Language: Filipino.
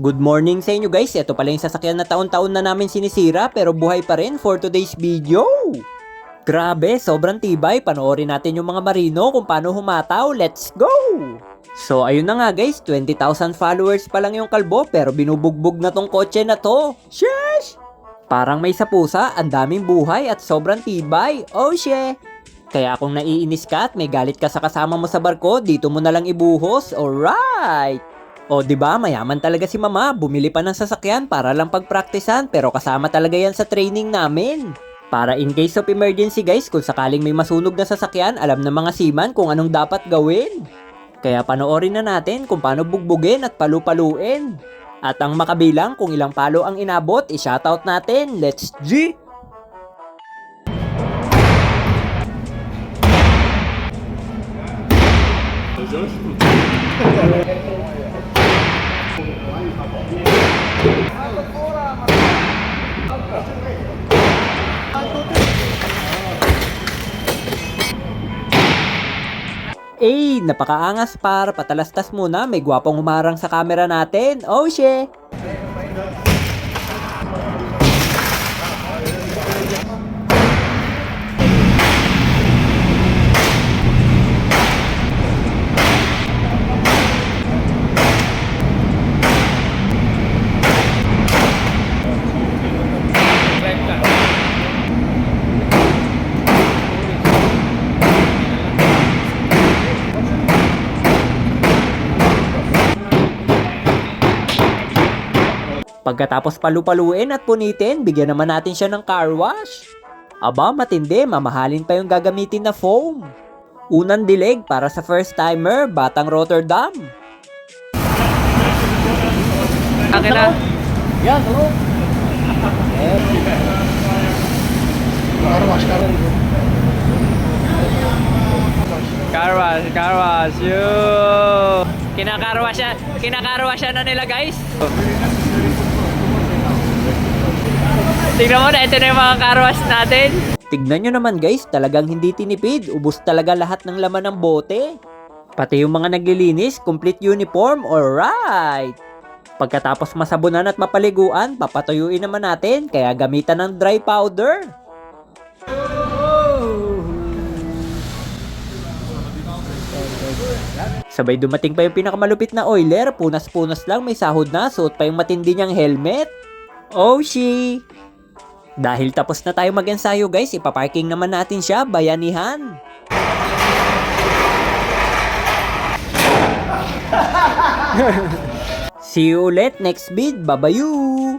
Good morning sa inyo guys. Ito pala yung sasakyan na taon-taon na namin sinisira pero buhay pa rin for today's video. Grabe, sobrang tibay. Panoorin natin yung mga marino kung paano humataw. Let's go! So ayun na nga guys, 20,000 followers pa lang yung kalbo pero binubugbog na tong kotse na to. Sheesh! Parang may sapusa, ang daming buhay at sobrang tibay. Oh she! Kaya kung naiinis ka at may galit ka sa kasama mo sa barko, dito mo na lang ibuhos. Alright! O, di ba mayaman talaga si mama, bumili pa ng sasakyan para lang pagpraktisan pero kasama talaga yan sa training namin. Para in case of emergency guys, kung sakaling may masunog na sasakyan, alam ng mga seaman kung anong dapat gawin. Kaya panoorin na natin kung paano bugbugin at palu-paluin. At ang makabilang kung ilang palo ang inabot, i-shoutout natin. Let's G! Eh, napakaangas par, patalastas muna, may gwapong humarang sa camera natin. Oh, she! Pagkatapos palupaluin at punitin, bigyan naman natin siya ng car wash. Aba, matindi, mamahalin pa yung gagamitin na foam. Unang dilig para sa first timer, Batang Rotterdam. Akin na. Yan, hello. Carwash, carwash. Yo. Kinakarwash siya. Kinakarwash siya na nila, guys. Tingnan mo na, ito na yung mga carwash natin. Tignan nyo naman guys, talagang hindi tinipid. Ubus talaga lahat ng laman ng bote. Pati yung mga naglilinis, complete uniform, alright. Pagkatapos masabunan at mapaliguan, papatuyuin naman natin, kaya gamitan ng dry powder. Sabay dumating pa yung pinakamalupit na oiler, punas-punas lang, may sahod na, suot pa yung matindi niyang helmet. Oh, she! Dahil tapos na tayo mag-ensayo guys, ipaparking naman natin siya, bayanihan. See you ulit next vid, babayu!